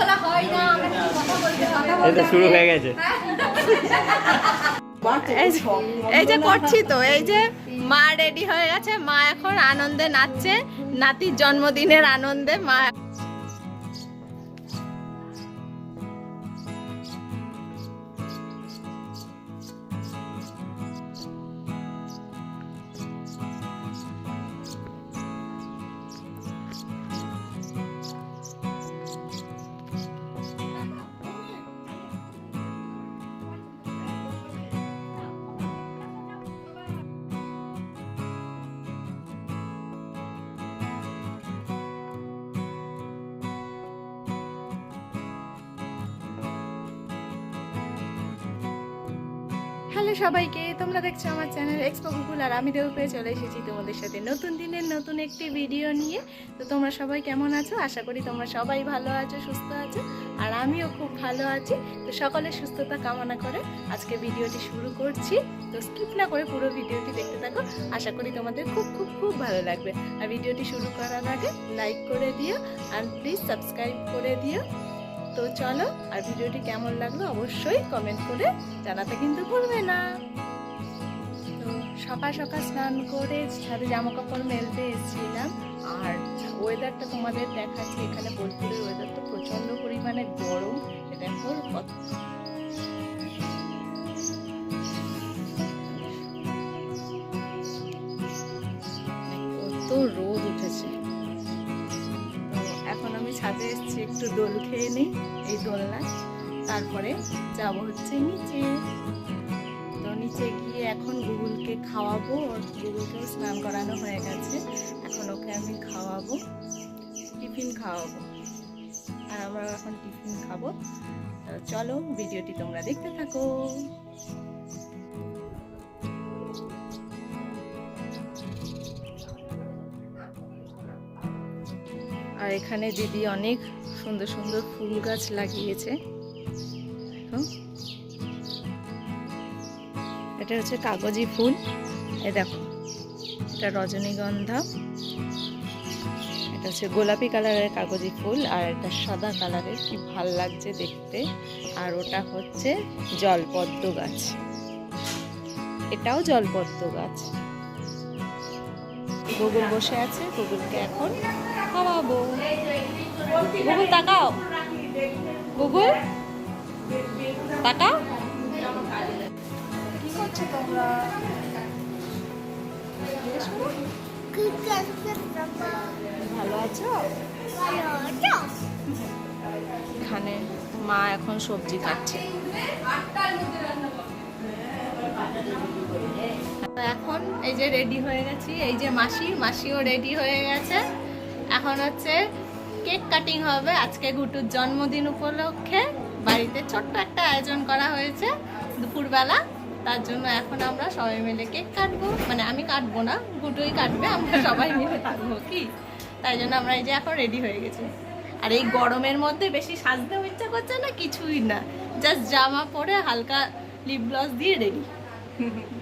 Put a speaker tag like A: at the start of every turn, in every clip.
A: তোলা হয় না আমরা কিছু কথা বলতে কথা
B: এই তো শুরু হয়ে গেছে।
C: এই এই যে করছি তো এই যে মা রেডি হয়ে গেছে মা এখন আনন্দে নাচছে নাতির জন্মদিনের আনন্দে মা হ্যালো সবাইকে, তোমরা দেখছ আমার চ্যানেল এক্সপো গুগল আর আমি দেবপ্রিয়া চলে এসেছি তোমাদের সাথে নতুন দিনের নতুন একটি ভিডিও নিয়ে। তো তোমরা সবাই কেমন আছো? আশা করি তোমরা সবাই ভালো আছো, সুস্থ আছো, আর আমিও খুব ভালো আছি। তো সকলের সুস্থতা কামনা করে আজকে ভিডিওটি শুরু করছি। তো স্কিপ না করে পুরো ভিডিওটি দেখতে থাকো। আশা করি তোমাদের খুব খুব খুব ভালো লাগবে। আর ভিডিওটি শুরু করার আগে লাইক করে দিও আর প্লিজ সাবস্ক্রাইব করে দিও। তো চলো, আর ভিডিওটি কেমন লাগল অবশ্যই কমেন্ট করে জানাতে কিন্তু ভুলবে না। তো সকাল সকাল স্নান করে ছাদে জামা কাপড় মেলতে এসেছিলাম, আর ওয়েদারটা তোমাদের দেখাচ্ছি, এখানে বোলপুরের ওয়েদারটা প্রচণ্ড পরিমাণে গরম, এ দেখো কত কত রোদ। একটু দোল খেয়ে নিই এই দোলনায় তারপরে যাব হচ্ছে নিচে। তো নিচে গিয়ে এখন গুগলকে খাওয়াবো ওর গুগলকেও স্নান করানো হয়ে গেছে। এখন ওকে আমি খাওয়াবো, টিফিন খাওয়াবো। আর আমরা এখন টিফিন খাব। চলো ভিডিওটি তোমরা দেখতে থাকো। আর এখানে দিদি অনেক সুন্দর সুন্দর ফুল গাছ লাগিয়েছে। এটা হচ্ছে কাগজি ফুল। এ দেখো, এটা রজনীগন্ধা। এটা হচ্ছে গোলাপি কালারের কাগজি ফুল আর এটা সাদা কালারের, কি ভালো লাগছে দেখতে। আর ওটা হচ্ছে জলপদ্ম গাছ। এটাও জলপদ্ম গাছ। গুগল বসে আছে, গুগলকে এখন খাওয়াবো গুগল, তাকাও। গুগল, তাকাও। কি করছ তোমরা? ভালো আছো? এখানে মা এখন সবজি কাটছে। এখন এই যে রেডি হয়ে গেছি। এই যে মাসি, মাসিও রেডি হয়ে গেছে। এখন হচ্ছে কেক কাটিং হবে। আজকে গুটুর জন্মদিন উপলক্ষে বাড়িতে ছোট্ট একটা আয়োজন করা হয়েছে দুপুরবেলা। তার জন্য এখন আমরা সবাই মিলে কেক কাটবো। মানে আমি কাটবো না, গুটুই কাটবে, আমরা সবাই মিলে কাটবো কি? তাই জন্য আমরা এই যে এখন রেডি হয়ে গেছি। আর এই গরমের মধ্যে বেশি সাজতেও ইচ্ছা করছে না, কিছুই না। জাস্ট জামা পরে হালকা লিপ গ্লস দিয়ে রেডি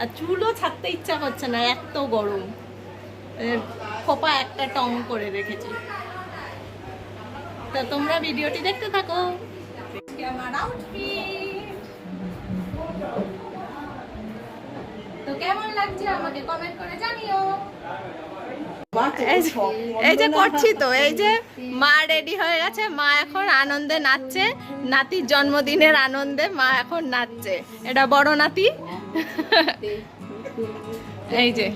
C: আর চুলও ছাড়তে ইচ্ছা করছে না এত গরম। খোপা একটা টং করে রেখেছি। তা তোমরা ভিডিওটি দেখতে থাকো। তো কেমন লাগছে আমাকে কমেন্ট করে জানিও। এই যে- করছি তো এই যে মা রেডি হয়ে গেছে মা এখন আনন্দে নাচছে নাতির জন্মদিনের আনন্দে মা এখন নাচছে। এটা বড় নাতি? এই যে।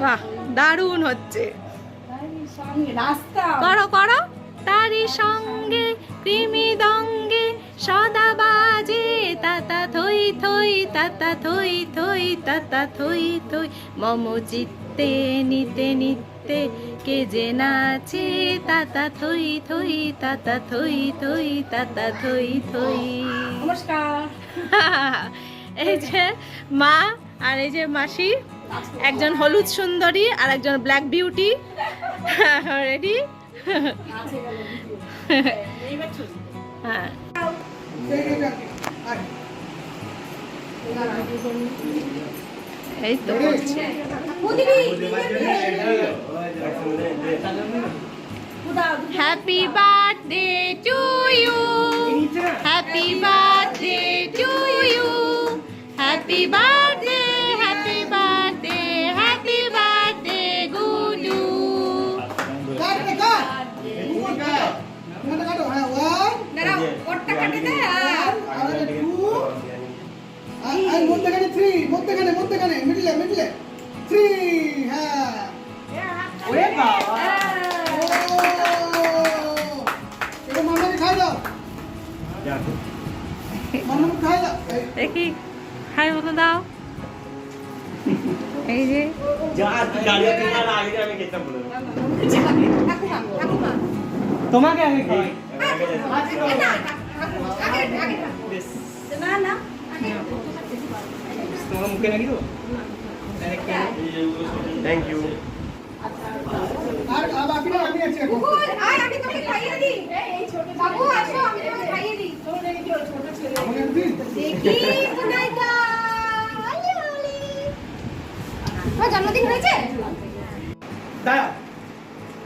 C: বাহ দারুণ হচ্ছে। করো করো। তারি সঙ্গে থই তাতা থই থই তাতা থই থই। মম চিত্তে নিতে নিতে কে যে নাচে তাতা থই থই তাতা থই থই তাতা থই থই।
A: নমস্কার।
C: এই যে মা আর এই যে মাসি একজন হলুদ সুন্দরী আর একজন ব্ল্যাক বিউটি রেডি হ্যাঁ। এই তো করছে happy birthday to you happy birthday to you happy birthday
B: medley three হ্যাঁ
D: ওরে বাবা
B: এটা মামাকে খাই দাও মামাকে খাই দাও এই,
C: দেখি হাই বলে দাও এই যে
D: তোমাকে আমি খাই তোমার মুখে নাকি তো? থ্যাংক ইউ
B: আর আর বাকিটা আমি আছি এখন
A: কুকুর আয় আমি তোকে খাইয়ে দিই। এই ছোট বাবু আসো আমি তোকে খাইয়ে দিই।
B: আমাকে দিন
A: দেখি বুনাইদা আলি আলি। তোমার জন্মদিন হয়েছে?
D: দাঁড়াও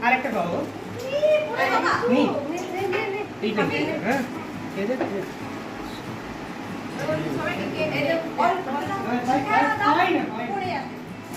D: আরেকটা খাব
A: ই, পুরো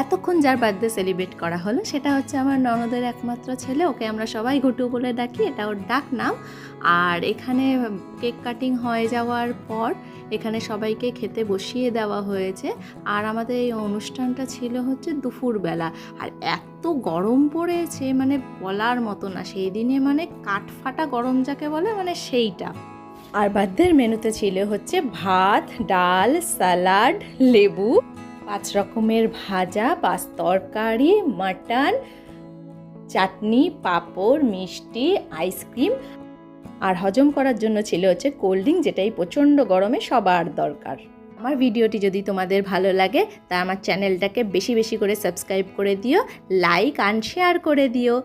C: এতক্ষণ যার বার্থডে সেলিব্রেট করা হলো, সেটা হচ্ছে আমার ননদের একমাত্র ছেলে, ওকে আমরা সবাই ঘুটু বলে ডাকি, এটা ওর ডাক নাম। আর এখানে কেক কাটিং হয়ে যাওয়ার পর এখানে সবাইকে খেতে বসিয়ে দেওয়া হয়েছে। আর আমাদের এই অনুষ্ঠানটা ছিল হচ্ছে দুপুরবেলা। আর এত গরম পড়েছে মানে বলার মতো না। সেই দিনে মানে কাঠ ফাটা গরম যাকে বলে মানে সেইটা। আর বার্থডের মেনুতে ছিল হচ্ছে ভাত, ডাল স্যালাড লেবু। পাঁচ রকমের ভাজা, পাঁচ তরকারি, মাটন, চাটনি, পাঁপড়, মিষ্টি, আইসক্রিম। আর হজম করার জন্য ছিল হচ্ছে কোল্ড ড্রিঙ্ক, যেটাই প্রচণ্ড গরমে সবার দরকার। আমার ভিডিওটি যদি তোমাদের ভালো লাগে, তা আমার চ্যানেলটাকে বেশি বেশি করে সাবস্ক্রাইব করে দিও, লাইক আন শেয়ার করে দিও।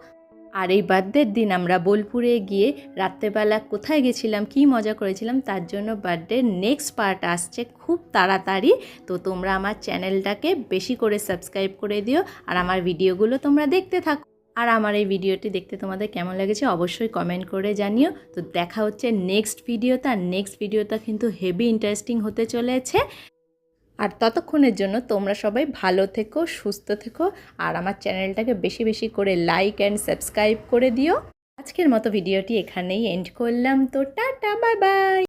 C: আর এই বার্থডের দিন আমরা বোলপুরে গিয়ে রাত্রেবেলা কোথায় গেছিলাম, কি মজা করেছিলাম, তার জন্য বার্থডের নেক্সট পার্ট আসছে খুব তাড়াতাড়ি। তো তোমরা আমার চ্যানেলটাকে বেশি করে সাবস্ক্রাইব করে দিও আর আমার ভিডিওগুলো তোমরা দেখতে থাকো। আর আমার এই ভিডিওটি দেখতে তোমাদের কেমন লেগেছে অবশ্যই কমেন্ট করে জানিও। তো দেখা হচ্ছে নেক্সট ভিডিওতে আর নেক্সট ভিডিওটা কিন্তু হেভি ইন্টারেস্টিং হতে চলেছে। আর ততক্ষণের জন্য তোমরা সবাই ভালো থেকো, সুস্থ থেকো, আর আমার চ্যানেলটাকে বেশি বেশি করে লাইক অ্যান্ড সাবস্ক্রাইব করে দিও। আজকের মতো ভিডিওটি এখানেই এন্ড করলাম। তো টাটা বাই বাই